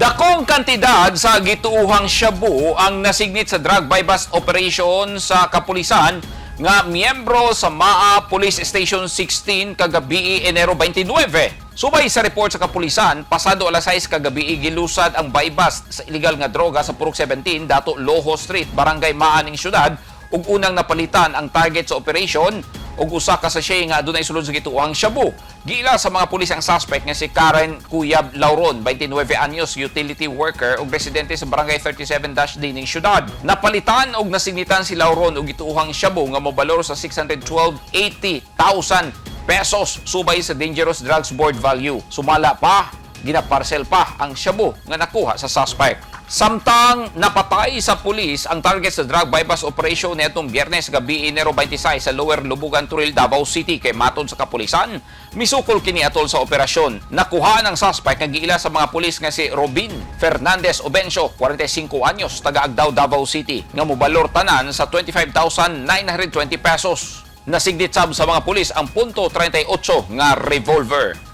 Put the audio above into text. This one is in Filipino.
Dakong kantidad sa gituuhang shabu ang nasignit sa drug bypass operation sa kapulisan nga miyembro sa MAA Police Station 16 kagabi Enero 29. Subay sa report sa kapulisan, pasado alas 6 kagabi gilusad ang bypass sa illegal nga droga sa Purok 17 dato Loho Street, Barangay Maaning Syudad ug unang napalitan ang target sa operation ug usa ka sachet nga adunay sulod sa gituang shabu. Giila sa mga pulis ang suspect nga si Karen Cuyab Lauron, 29 anyos, utility worker ug residente sa barangay 37-D ning syudad. Napalitan ug nasignitan si Lauron og gituuhang shabu nga mobalor sa 612.80,000 pesos subay sa Dangerous Drugs Board value. Sumala pa ginaparcel pa ang shabu nga nakuha sa suspect. Samtang napatay sa pulis ang target sa drug bypass operation netong Biyernes gabi Enero 26 sa Lower Lubugan, Turil, Davao City kay matod sa kapulisan, misukol kini atol sa operasyon. Nakuha ng suspect nga giila sa mga pulis nga si Robin Fernandez Obencio, 45 anyos, taga Agdao, Davao City, nga mobalor tanan sa 25,920 pesos. Nasignit sab sa mga pulis ang punto 38 nga revolver.